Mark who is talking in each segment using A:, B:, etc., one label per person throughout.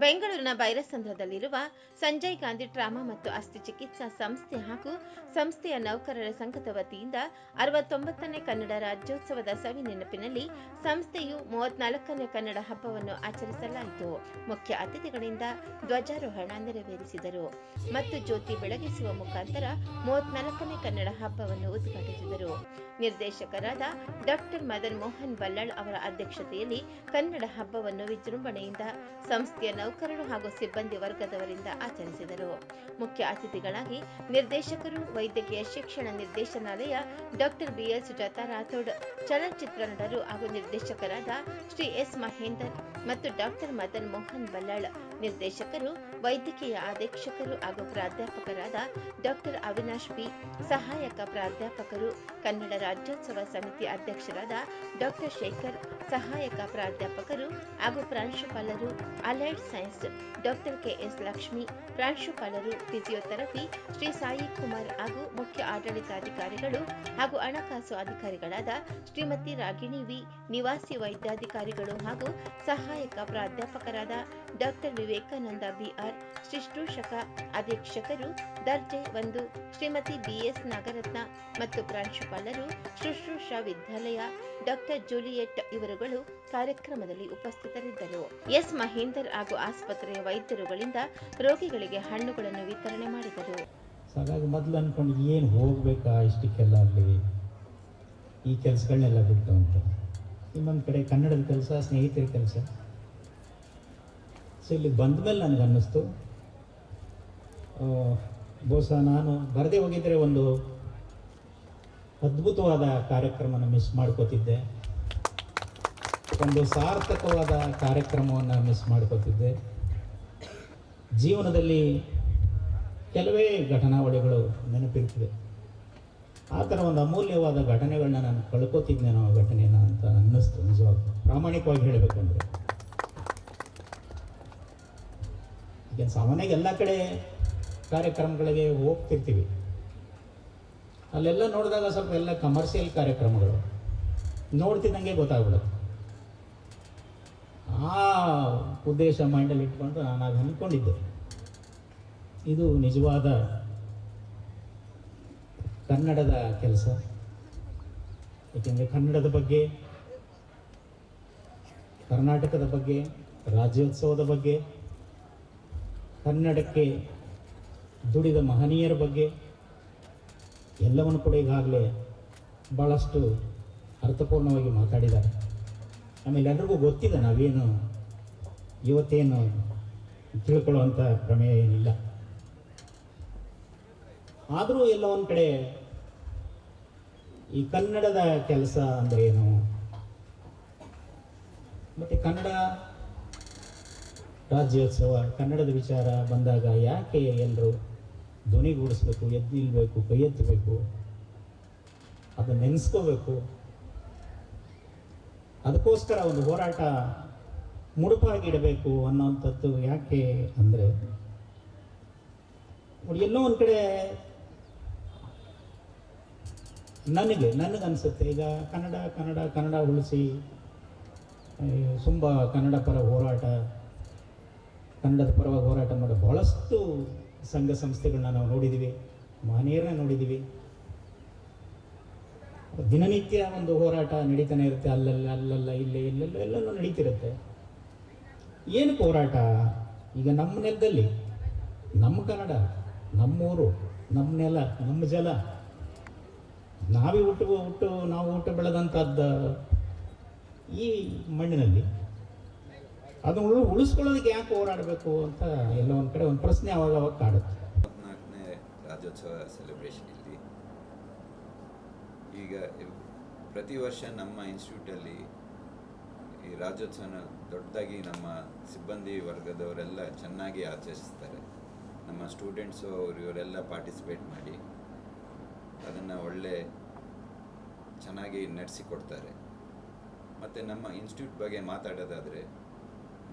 A: ಬೆಂಗಳೂರಿನ ಬೈರಸಂದ್ರದಲ್ಲಿರುವ ಸಂಜಯ್ ಗಾಂಧಿ ಟ್ರಾಮಾ ಮತ್ತು ಅಸ್ಥಿ ಚಿಕಿತ್ಸಾ ಸಂಸ್ಥೆ ಹಾಗೂ ಸಂಸ್ಥೆಯ ನೌಕರರ ಸಂಘದ ವತಿಯಿಂದ ಅರವತ್ತೊಂಬತ್ತನೇ ಕನ್ನಡ ರಾಜ್ಯೋತ್ಸವದ ಸವಿ ನೆನಪಿನಲ್ಲಿ ಸಂಸ್ಥೆಯು ಮೂವತ್ನಾಲ್ಕನೇ ಕನ್ನಡ ಹಬ್ಬವನ್ನು ಆಚರಿಸಲಾಯಿತು. ಮುಖ್ಯ ಅತಿಥಿಗಳಿಂದ ಧ್ವಜಾರೋಹಣ ನೆರವೇರಿಸಿದರು. ಮತ್ತು ಜ್ಯೋತಿ ಬೆಳಗಿಸುವ ಮುಖಾಂತರ ಮೂವತ್ನಾಲ್ಕನೇ ಕನ್ನಡ ಹಬ್ಬವನ್ನು ಉದ್ಘಾಟಿಸಿದರು. ನಿರ್ದೇಶಕರಾದ ಡಾಕ್ಟರ್ ಮದನ್ ಮೋಹನ್ ಬಲ್ಲಾಳ್ ಅವರ ಅಧ್ಯಕ್ಷತೆಯಲ್ಲಿ ಕನ್ನಡ ಹಬ್ಬವನ್ನು ವಿಜೃಂಭಣೆಯಿಂದ ಸಂಸ್ಥೆಯ ನೌಕರರು ಹಾಗೂ ಸಿಬ್ಬಂದಿ ವರ್ಗದವರಿಂದ ಆಚರಿಸಿದರು. ಮುಖ್ಯ ಅತಿಥಿಗಳಾಗಿ ನಿರ್ದೇಶಕರು, ವೈದ್ಯಕೀಯ ಶಿಕ್ಷಣ ನಿರ್ದೇಶನಾಲಯ, ಡಾಕ್ಟರ್ ಬಿಎಲ್ ಸುಜಾತಾ ರಾಥೋಡ್ ಚಲನಚಿತ್ರ ನಟರು ಹಾಗೂ ನಿರ್ದೇಶಕರಾದ ಶ್ರೀ ಎಸ್ ಮಹೇಂದರ್ ಮತ್ತು ಡಾಕ್ಟರ್ ಮದನ್ ಮೋಹನ್ ಬಲ್ಲಾಳ್. ನಿರ್ದೇಶಕರು, ವೈದ್ಯಕೀಯ ಅಧೀಕ್ಷಕರು ಹಾಗೂ ಪ್ರಾಧ್ಯಾಪಕರಾದ ಡಾಕ್ಟರ್ ಅವಿನಾಶ್ ಪಿ, ಸಹಾಯಕ ಪ್ರಾಧ್ಯಾಪಕರು, ಕನ್ನಡ ರಾಜ್ಯೋತ್ಸವ ಸಮಿತಿ ಅಧ್ಯಕ್ಷರಾದ ಡಾಕ್ಟರ್ ಶೇಖರ್, ಸಹಾಯಕ ಪ್ರಾಧ್ಯಾಪಕರು ಹಾಗೂ ಪ್ರಾಂಶುಪಾಲರು, allied science doctor KS Lakshmi ಪ್ರಾಂಶುಪಾಲರು ಫಿಸಿಯೋಥೆರಪಿ ಶ್ರೀ ಸಾಯಿ ಕುಮಾರ್ ಹಾಗೂ ಮುಖ್ಯ ಆಡಳಿತಾಧಿಕಾರಿಗಳು ಹಾಗೂ ಹಣಕಾಸು ಅಧಿಕಾರಿಗಳಾದ ಶ್ರೀಮತಿ ರಾಗಿಣಿ ವಿ. ನಿವಾಸಿ ವೈದ್ಯಾಧಿಕಾರಿಗಳು ಹಾಗೂ ಸಹಾಯಕ ಪ್ರಾಧ್ಯಾಪಕರಾದ ಡಾಕ್ಟರ್ ವಿವೇಕಾನಂದ ಬಿಆರ್ ಶುಶ್ರೂಷಕ ಅಧೀಕ್ಷಕರು, ದರ್ಜೆ ಒಂದು, ಶ್ರೀಮತಿ ಬಿಎಸ್ ನಾಗರತ್ನ ಮತ್ತು ಪ್ರಾಂಶುಪಾಲರು ಶುಶ್ರೂಷಾ ವಿದ್ಯಾಲಯ, ಡಾಕ್ಟರ್ ಜೂಲಿಯೆಟ್ ಇವರುಗಳು ಕಾರ್ಯಕ್ರಮದಲ್ಲಿ ಉಪಸ್ಥಿತರಿದ್ದರು. ಎಸ್. ಮಹೇಂದರ್ ಹಾಗೂ ಆಸ್ಪತ್ರೆಯ ವೈದ್ಯರುಗಳಿಂದ ರೋಗಿಗಳಿಗೆ ಹಣ್ಣುಗಳನ್ನು ವಿತರಣೆ ಮಾಡಿದರು.
B: ಹಾಗಾಗಿ ಮೊದಲು ಅಂದ್ಕೊಂಡು ಏನು ಹೋಗಬೇಕಾ ಇಷ್ಟಕ್ಕೆಲ್ಲ ಅಲ್ಲಿ ಈ ಕೆಲಸಗಳನ್ನೆಲ್ಲ ಬಿಟ್ಟು ಅಂತ ಇನ್ನೊಂದು ಕಡೆ ಕನ್ನಡದ ಕೆಲಸ, ಸ್ನೇಹಿತರ ಕೆಲಸ. ಸೊ ಇಲ್ಲಿ ಬಂದ ಮೇಲೆ ನನಗೆ ಅನ್ನಿಸ್ತು ಬಹುಶಃ ನಾನು ಬರದೇ ಹೋಗಿದ್ದರೆ ಒಂದು ಅದ್ಭುತವಾದ ಕಾರ್ಯಕ್ರಮನ ಮಿಸ್ ಮಾಡ್ಕೋತಿದ್ದೆ. ಒಂದು ಸಾರ್ಥಕವಾದ ಕಾರ್ಯಕ್ರಮವನ್ನು ಮಿಸ್ ಮಾಡ್ಕೋತಿದ್ದೆ. ಜೀವನದಲ್ಲಿ ಕೆಲವೇ ಘಟನಾವಳಿಗಳು ನೆನಪಿರ್ತದೆ ಆ ಥರ ಒಂದು ಅಮೂಲ್ಯವಾದ ಘಟನೆಗಳನ್ನ ನಾನು ಕಳ್ಕೊತಿದ್ದೇನೋ ಆ ಘಟನೆನ ಅಂತ ಅನ್ನಿಸ್ತು ನಿಜವಾಗ್ಲೂ. ಪ್ರಾಮಾಣಿಕವಾಗಿ ಹೇಳಬೇಕಂದ್ರೆ. ಈಗ ಸಾಮಾನ್ಯವಾಗಿ ಎಲ್ಲ ಕಡೆ ಕಾರ್ಯಕ್ರಮಗಳಿಗೆ ಹೋಗ್ತಿರ್ತೀವಿ. ಅಲ್ಲೆಲ್ಲ ನೋಡಿದಾಗ ಸ್ವಲ್ಪ ಎಲ್ಲ ಕಮರ್ಷಿಯಲ್ ಕಾರ್ಯಕ್ರಮಗಳು. ನೋಡ್ತಿದ್ದಂಗೆ ಗೊತ್ತಾಗ್ಬಿಡುತ್ತೆ. ಆ ಉದ್ದೇಶ ಮೈಂಡಲ್ಲಿ ಇಟ್ಕೊಂಡು ನಾನು ಅದು ಅಂದ್ಕೊಂಡಿದ್ದೆ ಇದು ನಿಜವಾದ ಕನ್ನಡದ ಕೆಲಸ. ಏಕೆಂದರೆ ಕನ್ನಡದ ಬಗ್ಗೆ, ಕರ್ನಾಟಕದ ಬಗ್ಗೆ, ರಾಜ್ಯೋತ್ಸವದ ಬಗ್ಗೆ, ಕನ್ನಡಕ್ಕೆ ದುಡಿದ ಮಹನೀಯರ ಬಗ್ಗೆ ಎಲ್ಲವನ್ನು ಕೂಡ ಈಗಾಗಲೇ ಭಾಳಷ್ಟು ಅರ್ಥಪೂರ್ಣವಾಗಿ ಮಾತಾಡಿದ್ದಾರೆ. ಆಮೇಲೆ ಎಲ್ರಿಗೂ ಗೊತ್ತಿದೆ ನಾವೇನು ಇವತ್ತೇನು ತಿಳ್ಕೊಳ್ಳುವಂಥ ಪ್ರಮೇಯ ಏನಿಲ್ಲ. ಆದರೂ ಎಲ್ಲ ಒಂದು ಕಡೆ ಈ ಕನ್ನಡದ ಕೆಲಸ ಅಂದರೆ ಏನು? ಮತ್ತು ಕನ್ನಡ ರಾಜ್ಯೋತ್ಸವ, ಕನ್ನಡದ ವಿಚಾರ ಬಂದಾಗ ಯಾಕೆ ಎಲ್ಲರೂ ಧ್ವನಿಗೂಡಿಸ್ಬೇಕು ಎದ್ದು ನಿಲ್ಬೇಕು ಕೈ ಎತ್ತಬೇಕು, ಅದನ್ನು ನೆನೆಸ್ಕೋಬೇಕು? ಅದಕ್ಕೋಸ್ಕರ ಒಂದು ಹೋರಾಟ ಮುಡುಪಾಗಿಡಬೇಕು ಅನ್ನೋವಂಥದ್ದು ಯಾಕೆ ಅಂದರೆ ಎಲ್ಲೋ ಒಂದು ಕಡೆ ನನಗೆ ನನಗನ್ಸುತ್ತೆ. ಈಗ ಕನ್ನಡ ಕನ್ನಡ ಕನ್ನಡ ಉಳಿಸಿ ತುಂಬ ಕನ್ನಡ ಪರ ಹೋರಾಟ, ಕನ್ನಡದ ಪರವಾಗಿ ಹೋರಾಟ ಮಾಡೋ ಭಾಳಷ್ಟು ಸಂಘ ಸಂಸ್ಥೆಗಳನ್ನ ನಾವು ನೋಡಿದ್ದೀವಿ ಮಹನೀಯರನ್ನ ನೋಡಿದ್ದೀವಿ ದಿನನಿತ್ಯ ಒಂದು ಹೋರಾಟ ನಡೀತಾನೆ ಇರುತ್ತೆ. ಅಲ್ಲಲ್ಲ ಅಲ್ಲಲ್ಲ, ಇಲ್ಲೇ, ಇಲ್ಲೆಲ್ಲ ಎಲ್ಲೆಲ್ಲೋ ನಡೀತಿರುತ್ತೆ. ಏನು ಹೋರಾಟ? ಈಗ ನಮ್ಮ ನೆಲದಲ್ಲಿ, ನಮ್ಮ ಕನ್ನಡ, ನಮ್ಮೂರು, ನಮ್ಮ ನೆಲ, ನಮ್ಮ ಜಲ. ನಾವೇ ಹುಟ್ಟು ಹುಟ್ಟು, ನಾವು ಹುಟ್ಟು ಬೆಳೆದಂಥದ್ದು ಈ ಮಣ್ಣಿನಲ್ಲಿ. ಅದನ್ನು ಉಳು, ಉಳಿಸ್ಕೊಳ್ಳೋದಕ್ಕೆ ಯಾಕೆ ಹೋರಾಡಬೇಕು ಅಂತ ಎಲ್ಲ ಒಂದು ಕಡೆ ಒಂದು ಪ್ರಶ್ನೆ ಅವಾಗ ಅವಾಗ ಕಾಡುತ್ತೆ.
C: ಮೂವತ್ನಾಲ್ಕನೇ ರಾಜ್ಯೋತ್ಸವ ಸೆಲೆಬ್ರೇಷನ್ ಇಲ್ಲಿ ಈಗ ಪ್ರತಿ ವರ್ಷ ನಮ್ಮ ಇನ್ಸ್ಟಿಟ್ಯೂಟಲ್ಲಿ ಈ ರಾಜ್ಯೋತ್ಸವನ ದೊಡ್ಡದಾಗಿ ನಮ್ಮ ಸಿಬ್ಬಂದಿ ವರ್ಗದವರೆಲ್ಲ ಚೆನ್ನಾಗಿ ಆಚರಿಸ್ತಾರೆ. ನಮ್ಮ ಸ್ಟೂಡೆಂಟ್ಸು ಅವರು ಇವರೆಲ್ಲ ಪಾರ್ಟಿಸಿಪೇಟ್ ಮಾಡಿ ಅದನ್ನು ಒಳ್ಳೆ ಚೆನ್ನಾಗಿ ನಡೆಸಿಕೊಡ್ತಾರೆ. ಮತ್ತು ನಮ್ಮ ಇನ್ಸ್ಟಿಟ್ಯೂಟ್ ಬಗ್ಗೆ ಮಾತಾಡೋದಾದರೆ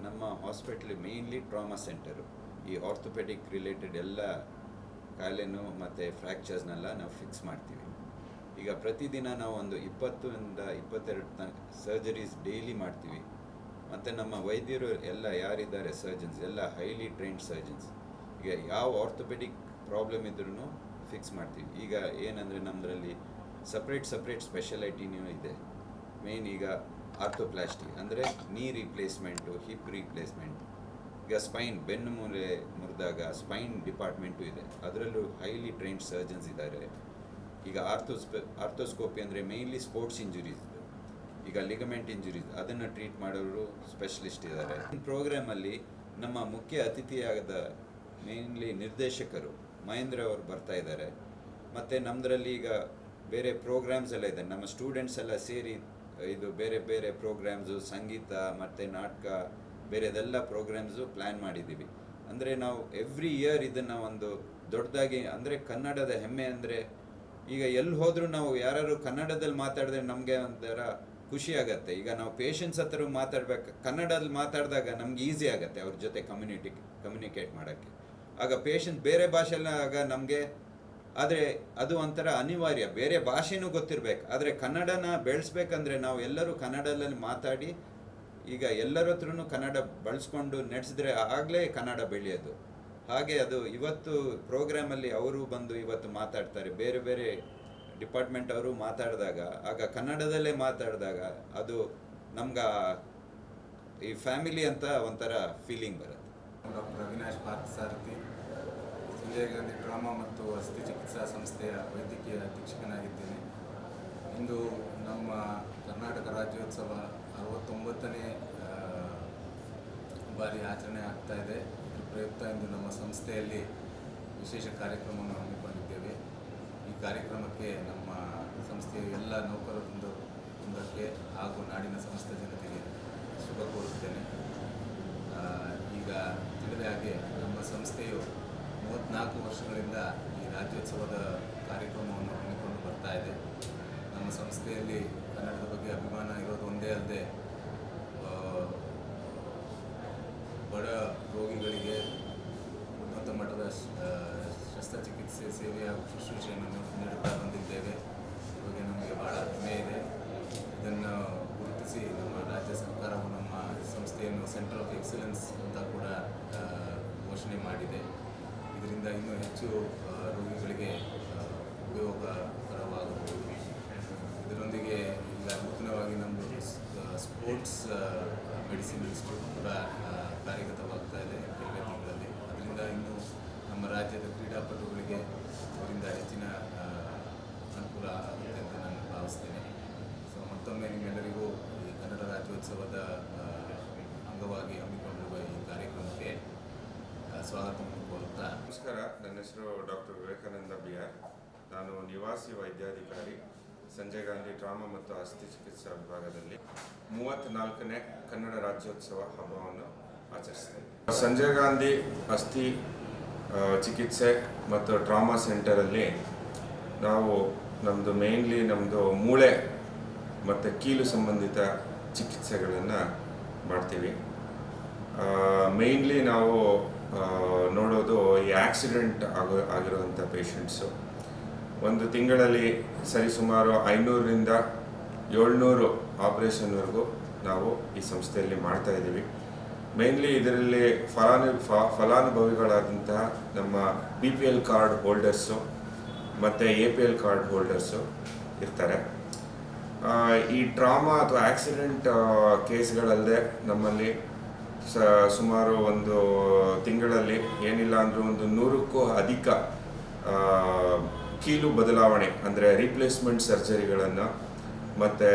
C: ನಮ್ಮ ಹಾಸ್ಪಿಟ್ಲ್ ಮೇಯ್ನ್ಲಿ ಟ್ರಾಮಾ ಸೆಂಟರು. ಈ ಆರ್ಥೋಪೆಡಿಕ್ ರಿಲೇಟೆಡ್ ಎಲ್ಲ ಕಾಯಿಲೆನೂ ಮತ್ತು ಫ್ರ್ಯಾಕ್ಚರ್ಸ್ನೆಲ್ಲ ನಾವು ಫಿಕ್ಸ್ ಮಾಡ್ತೀವಿ. ಈಗ ಪ್ರತಿದಿನ ನಾವು ಒಂದು ಇಪ್ಪತ್ತರಿಂದ ಇಪ್ಪತ್ತೆರಡು ತನಕ ಸರ್ಜರೀಸ್ ಡೈಲಿ ಮಾಡ್ತೀವಿ. ಮತ್ತು ನಮ್ಮ ವೈದ್ಯರು ಎಲ್ಲ ಯಾರಿದ್ದಾರೆ ಸರ್ಜನ್ಸ್ ಎಲ್ಲ ಹೈಲಿ ಟ್ರೈನ್ಡ್ ಸರ್ಜನ್ಸ್ ಈಗ ಯಾವ ಆರ್ಥೋಪೆಡಿಕ್ ಪ್ರಾಬ್ಲಮ್ ಇದ್ರೂ ಫಿಕ್ಸ್ ಮಾಡ್ತೀವಿ. ಈಗ ಏನಂದರೆ ನಮ್ಮದ್ರಲ್ಲಿ ಸಪ್ರೇಟ್ ಸಪ್ರೇಟ್ ಸ್ಪೆಷಲೈಟಿನೂ ಇದೆ. ಮೇನ್ ಈಗ ಆರ್ಥೋಪ್ಲಾಸ್ಟಿ ಅಂದರೆ ನೀ ರಿಪ್ಲೇಸ್ಮೆಂಟು ಹಿಪ್ ರಿಪ್ಲೇಸ್ಮೆಂಟ್ ಈಗ ಸ್ಪೈನ್ ಬೆನ್ನು ಮೂಲೆ ಮುರಿದಾಗ ಸ್ಪೈನ್ ಡಿಪಾರ್ಟ್ಮೆಂಟು ಇದೆ. ಅದರಲ್ಲೂ ಹೈಲಿ ಟ್ರೈನ್ಡ್ ಸರ್ಜನ್ಸ್ ಇದ್ದಾರೆ. ಈಗ ಆರ್ಥೋಸ್ಪ ಆರ್ಥೋಸ್ಕೋಪಿ ಅಂದರೆ ಮೇಯ್ನ್ಲಿ ಸ್ಪೋರ್ಟ್ಸ್ ಇಂಜುರೀಸ್ ಈಗ ಲಿಗಮೆಂಟ್ ಇಂಜುರೀಸ್ ಅದನ್ನು ಟ್ರೀಟ್ ಮಾಡೋರು ಸ್ಪೆಷಲಿಸ್ಟ್ ಇದ್ದಾರೆ ಈ ಪ್ರೋಗ್ರಾಮಲ್ಲಿ ನಮ್ಮ ಮುಖ್ಯ ಅತಿಥಿಯಾದ ಮೇನ್ಲಿ ನಿರ್ದೇಶಕರು ಮಹೇಂದ್ರ ಅವರು ಬರ್ತಾ ಇದ್ದಾರೆ ಮತ್ತು ನಮ್ಮದ್ರಲ್ಲಿ ಈಗ ಬೇರೆ ಪ್ರೋಗ್ರಾಮ್ಸ್ ಎಲ್ಲ ಇದೆ. ನಮ್ಮ ಸ್ಟೂಡೆಂಟ್ಸ್ ಎಲ್ಲ ಸೇರಿ, ಇದು ಬೇರೆ ಬೇರೆ ಪ್ರೋಗ್ರಾಮ್ಸು ಸಂಗೀತ, ಮತ್ತು ನಾಟಕ, ಬೇರೆದೆಲ್ಲ ಪ್ರೋಗ್ರಾಮ್ಸು ಪ್ಲ್ಯಾನ್ ಮಾಡಿದ್ದೀವಿ ಅಂದರೆ ನಾವು ಎವ್ರಿ ಇಯರ್ ಇದನ್ನು ಒಂದು ದೊಡ್ಡದಾಗಿ, ಅಂದರೆ ಕನ್ನಡದ ಹೆಮ್ಮೆ ಅಂದರೆ ಈಗ ಎಲ್ಲಿ ಹೋದರೂ ನಾವು ಯಾರು ಕನ್ನಡದಲ್ಲಿ ಮಾತಾಡಿದ್ರೆ ನಮಗೆ ಒಂಥರ ಖುಷಿ ಆಗುತ್ತೆ. ಈಗ ನಾವು ಪೇಷಂಟ್ಸ್ ಹತ್ರ ಮಾತಾಡ್ಬೇಕು, ಕನ್ನಡದಲ್ಲಿ ಮಾತಾಡಿದಾಗ ನಮ್ಗೆ ಈಸಿ ಆಗುತ್ತೆ ಅವ್ರ ಜೊತೆ ಕಮ್ಯುನಿಟಿ ಕಮ್ಯುನಿಕೇಟ್ ಮಾಡೋಕ್ಕೆ. ಆಗ ಪೇಷಂಟ್ ಬೇರೆ ಭಾಷೆಲ್ಲ ಆಗ ನಮಗೆ, ಆದರೆ ಅದು ಒಂಥರ ಅನಿವಾರ್ಯ. ಬೇರೆ ಭಾಷೆನೂ ಗೊತ್ತಿರಬೇಕು. ಆದರೆ ಕನ್ನಡನ ಬೆಳೆಸ್ಬೇಕಂದ್ರೆ ನಾವು ಎಲ್ಲರೂ ಕನ್ನಡದಲ್ಲಿ ಮಾತಾಡಿ, ಈಗ ಎಲ್ಲರ ಹತ್ರನೂ ಕನ್ನಡ ಬಳಸ್ಕೊಂಡು ನಡೆಸಿದ್ರೆ ಆಗಲೇ ಕನ್ನಡ ಬೆಳೆಯೋದು. ಹಾಗೆ ಅದು ಇವತ್ತು ಪ್ರೋಗ್ರಾಮಲ್ಲಿ ಅವರು ಬಂದು ಇವತ್ತು ಮಾತಾಡ್ತಾರೆ. ಬೇರೆ ಬೇರೆ ಡಿಪಾರ್ಟ್ಮೆಂಟ್ ಅವರು ಮಾತಾಡಿದಾಗ, ಆಗ ಕನ್ನಡದಲ್ಲೇ ಮಾತಾಡಿದಾಗ ಅದು ನಮ್ಗೆ ಈ ಫ್ಯಾಮಿಲಿ ಅಂತ ಒಂಥರ ಫೀಲಿಂಗ್ ಬರುತ್ತೆ.
D: ಡಾಕ್ಟರ್ ಅವಿನಾಶ್ ಪಾರ್ಥಸಾರಥಿ ಸಂಜಯ ಗಾಂಧಿ ಡ್ರಾಮಾ ಮತ್ತು ವಸತಿ ಚಿಕಿತ್ಸಾ ಸಂಸ್ಥೆಯ ವೈದ್ಯಕೀಯ ಅಧೀಕ್ಷಕನಾಗಿದ್ದೇನೆ. ಇಂದು ನಮ್ಮ ಕರ್ನಾಟಕ ರಾಜ್ಯೋತ್ಸವ ಅರವತ್ತೊಂಬತ್ತನೇ ಬಾರಿ ಆಚರಣೆ ಆಗ್ತಾ ಇದೆ. ಪ್ರಯುಕ್ತ ಎಂದು ನಮ್ಮ ಸಂಸ್ಥೆಯಲ್ಲಿ ವಿಶೇಷ ಕಾರ್ಯಕ್ರಮವನ್ನು ಹಮ್ಮಿಕೊಂಡಿದ್ದೇವೆ. ಈ ಕಾರ್ಯಕ್ರಮಕ್ಕೆ ನಮ್ಮ ಸಂಸ್ಥೆಯ ಎಲ್ಲ ನೌಕರರೊಂದು ವೃಂದ ವೃಂದಕ್ಕೆ ಹಾಗೂ ನಾಡಿನ ಸಮಸ್ತ ಜನತೆಗೆ ಶುಭ ಕೋರುತ್ತೇನೆ. ಈಗ ತಿಳಿದ ಹಾಗೆ ನಮ್ಮ ಸಂಸ್ಥೆಯು ಮೂವತ್ತ್ನಾಲ್ಕು ವರ್ಷಗಳಿಂದ ಈ ರಾಜ್ಯೋತ್ಸವದ ಕಾರ್ಯಕ್ರಮವನ್ನು ಹಮ್ಮಿಕೊಂಡು ಬರ್ತಾ ಇದೆ. ನಮ್ಮ ಸಂಸ್ಥೆಯಲ್ಲಿ ಕನ್ನಡದ ಬಗ್ಗೆ ಅಭಿಮಾನ ಇರೋದು ಒಂದೇ ಅಲ್ಲದೆ ಬಡ ರೋಗಿಗಳಿಗೆ ಶಸ್ತ್ರಚಿಕಿತ್ಸೆ ಸೇವೆ ಹಾಗೂ ಶುಶ್ರೂಷೆಯನ್ನು ನೀಡುತ್ತಾ ಬಂದಿದ್ದೇವೆ. ಬಗ್ಗೆ ನಮಗೆ ಬಹಳ ಹೆಮ್ಮೆ ಇದೆ. ಇದನ್ನು ಗುರುತಿಸಿ ನಮ್ಮ ರಾಜ್ಯ ಸರ್ಕಾರವು ನಮ್ಮ ಸಂಸ್ಥೆಯನ್ನು ಸೆಂಟರ್ ಆಫ್ ಎಕ್ಸಲೆನ್ಸ್ ಅಂತ ಕೂಡ ಘೋಷಣೆ ಮಾಡಿದೆ. ಇದರಿಂದ ಇನ್ನೂ ಹೆಚ್ಚು ರೋಗಿಗಳಿಗೆ ಆ, ಉಪಯೋಗಕರವಾಗಬಹುದು ಇದರೊಂದಿಗೆ ಈಗ ನೂತನವಾಗಿ ನಮ್ಮದು ಸ್ಪೋರ್ಟ್ಸ್ ಮೆಡಿಸಿನ್ ಇನ್ಸ್ಟಿಟ್ಯೂಟ್ ಕೂಡ ಆ, ಕಾರ್ಯಗತವಾಗ್ತಾ ಇದೆ ಕೆಲವೇ ತಿಂಗಳಲ್ಲಿ ಅದರಿಂದ ಇನ್ನು ನಮ್ಮ ರಾಜ್ಯದ ಕ್ರೀಡಾಪಟುಗಳಿಗೆ ಇದರಿಂದ ಹೆಚ್ಚಿನ ಆ, ಅನುಕೂಲ ಆಗುತ್ತೆ ಅಂತ ನಾನು ಭಾವಿಸ್ತೇನೆ ಸೊ ಮತ್ತೊಮ್ಮೆ ನಿಮ್ಮೆಲ್ಲರಿಗೂ ಈ ಕನ್ನಡ ರಾಜ್ಯೋತ್ಸವದ ಆ, ಅಂಗವಾಗಿ ಹಮ್ಮಿಕೊಂಡಿರುವ ಈ ಕಾರ್ಯಕ್ರಮಕ್ಕೆ ಆ, ಕೋರುತ್ತಾ
E: ನಮಸ್ಕಾರ, ನನ್ನ ಹೆಸರು ಡಾಕ್ಟರ್ ವಿವೇಕಾನಂದ ಬಿಆರ್ ನಾನು ನಿವಾಸಿ ವೈದ್ಯಾಧಿಕಾರಿ ಸಂಜಯ್ ಗಾಂಧಿ ಟ್ರಾಮಾ ಮತ್ತು ಅಸ್ಥಿ ಚಿಕಿತ್ಸಾ ವಿಭಾಗದಲ್ಲಿ ಮೂವತ್ತ್ನಾಲ್ಕನೇ ಕನ್ನಡ ರಾಜ್ಯೋತ್ಸವ ಹಬ್ಬವನ್ನು ಆಚರಿಸ್ತೇನೆ. ಸಂಜಯ್ ಗಾಂಧಿ ಅಸ್ಥಿ ಚಿಕಿತ್ಸೆ ಮತ್ತು ಟ್ರಾಮಾ ಸೆಂಟರಲ್ಲಿ ನಾವು ನಮ್ಮದು ಮೇನ್ಲಿ ನಮ್ಮದು ಮೂಳೆ ಮತ್ತು ಕೀಲು ಸಂಬಂಧಿತ ಚಿಕಿತ್ಸೆಗಳನ್ನು ಮಾಡ್ತೀವಿ. ಮೇಯ್ನ್ಲಿ ನಾವು ನೋಡೋದು ಈ ಆಕ್ಸಿಡೆಂಟ್ ಆಗೋ, ಆಗಿರುವಂಥ ಪೇಷಂಟ್ಸು ಒಂದು ತಿಂಗಳಲ್ಲಿ ಸರಿಸುಮಾರು ಐನೂರರಿಂದ ಏಳ್ನೂರು ಆಪ್ರೇಷನ್ವರೆಗೂ ನಾವು ಈ ಸಂಸ್ಥೆಯಲ್ಲಿ ಮಾಡ್ತಾ ಇದ್ದೀವಿ. ಮೇನ್ಲಿ ಇದರಲ್ಲಿ ಫಲಾನು ಫಲಾನುಭವಿಗಳಾದಂತಹ ನಮ್ಮ B P L card holders ಮತ್ತು A P L card holders ಇರ್ತಾರೆ. ಈ ಟ್ರಾಮಾ ಅಥವಾ ಆಕ್ಸಿಡೆಂಟ್ ಕೇಸ್ಗಳಲ್ಲದೆ ನಮ್ಮಲ್ಲಿ ಸ, ಸುಮಾರು ಒಂದು ತಿಂಗಳಲ್ಲಿ ಏನಿಲ್ಲ ಅಂದರೂ ಒಂದು ನೂರಕ್ಕೂ ಅಧಿಕ ಕೀಲು ಬದಲಾವಣೆ, ಅಂದರೆ ರಿಪ್ಲೇಸ್ಮೆಂಟ್ ಸರ್ಜರಿಗಳನ್ನು ಮತ್ತು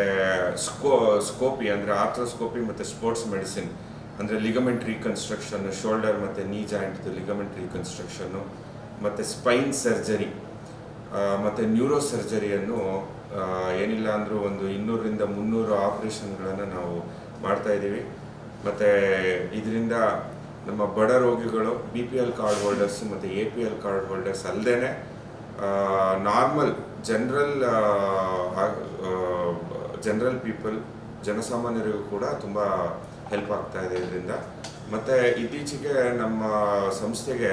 E: ಸ್ಕೋ, ಸ್ಕೋಪಿ, ಅಂದರೆ ಆರ್ಥ್ರೋಸ್ಕೋಪಿ ಮತ್ತು ಸ್ಪೋರ್ಟ್ಸ್ ಮೆಡಿಸಿನ್ ಅಂದರೆ ಲಿಗಮೆಂಟ್ ರೀಕನ್ಸ್ಟ್ರಕ್ಷನ್ನು ಶೋಲ್ಡರ್ ಮತ್ತು ನೀ ಜಾಯಿಂಟ್ದು ಲಿಗಮೆಂಟ್ ರೀಕನ್ಸ್ಟ್ರಕ್ಷನ್ನು ಮತ್ತು ಸ್ಪೈನ್ ಸರ್ಜರಿ ಮತ್ತು ನ್ಯೂರೋ ಸರ್ಜರಿಯನ್ನು ಏನಿಲ್ಲ ಅಂದರೂ ಒಂದು ಇನ್ನೂರರಿಂದ ಮುನ್ನೂರು ಆಪ್ರೇಷನ್ಗಳನ್ನು ನಾವು ಮಾಡ್ತಾ ಇದ್ದೀವಿ. ಮತ್ತು ಇದರಿಂದ ನಮ್ಮ ಬಡ ರೋಗಿಗಳು B P L card holders ಮತ್ತು A P L card holders ಅಲ್ಲದೇನೆ normal general general people, ಜನಸಾಮಾನ್ಯರಿಗೂ ಕೂಡ ತುಂಬ ಹೆಲ್ಪ್ ಆಗ್ತಾ ಇದೆ ಇದರಿಂದ. ಮತ್ತು ಇತ್ತೀಚೆಗೆ ನಮ್ಮ ಸಂಸ್ಥೆಗೆ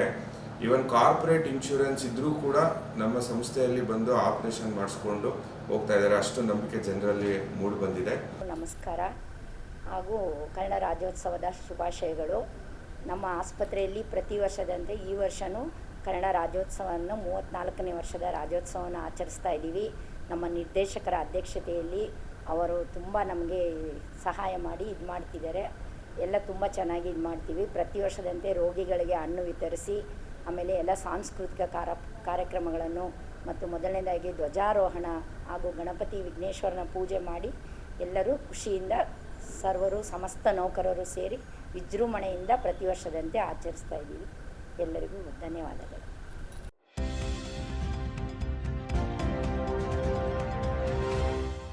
E: ಈವನ್ ಕಾರ್ಪೊರೇಟ್ ಇನ್ಶೂರೆನ್ಸ್ ಇದ್ರೂ ಕೂಡ ನಮ್ಮ ಸಂಸ್ಥೆಯಲ್ಲಿ ಬಂದು ಆಪರೇಷನ್ ಮಾಡಿಸ್ಕೊಂಡು ಹೋಗ್ತಾ ಇದ್ದಾರೆ. ಅಷ್ಟು ನಂಬಿಕೆ ಜನರಲ್ಲಿ ಮೂಡಿ ಬಂದಿದೆ.
F: ನಮಸ್ಕಾರ. ಹಾಗೂ ಕನ್ನಡ ರಾಜ್ಯೋತ್ಸವದ ಶುಭಾಶಯಗಳು. ನಮ್ಮ ಆಸ್ಪತ್ರೆಯಲ್ಲಿ ಪ್ರತಿ ವರ್ಷದಂತೆ ಈ ವರ್ಷವೂ ಕನ್ನಡ ರಾಜ್ಯೋತ್ಸವವನ್ನು ಮೂವತ್ತ್ನಾಲ್ಕನೇ ವರ್ಷದ ರಾಜ್ಯೋತ್ಸವವನ್ನು ಆಚರಿಸ್ತಾ ಇದ್ದೀವಿ. ನಮ್ಮ ನಿರ್ದೇಶಕರ ಅಧ್ಯಕ್ಷತೆಯಲ್ಲಿ ಅವರು ತುಂಬ ನಮಗೆ ಸಹಾಯ ಮಾಡಿ ಇದು ಮಾಡ್ತಿದ್ದಾರೆ. ಎಲ್ಲ ತುಂಬ ಚೆನ್ನಾಗಿ ಇದು ಮಾಡ್ತೀವಿ. ಪ್ರತಿ ವರ್ಷದಂತೆ ರೋಗಿಗಳಿಗೆ ಹಣ್ಣು ವಿತರಿಸಿ, ಆಮೇಲೆ ಎಲ್ಲ ಸಾಂಸ್ಕೃತಿಕ ಕಾರ ಕಾರ್ಯಕ್ರಮಗಳನ್ನು ಮತ್ತು ಮೊದಲನೇದಾಗಿ ಧ್ವಜಾರೋಹಣ ಹಾಗೂ ಗಣಪತಿ ವಿಘ್ನೇಶ್ವರನ ಪೂಜೆ ಮಾಡಿ ಎಲ್ಲರೂ ಖುಷಿಯಿಂದ ಸರ್ವರು ಸಮಸ್ತ ನೌಕರರು ಸೇರಿ ವಿಜೃಂಭಣೆಯಿಂದ ಪ್ರತಿ ವರ್ಷದಂತೆ ಆಚರಿಸ್ತಾ ಇದ್ದೀವಿ. ಎಲ್ಲರಿಗೂ ಧನ್ಯವಾದಗಳು.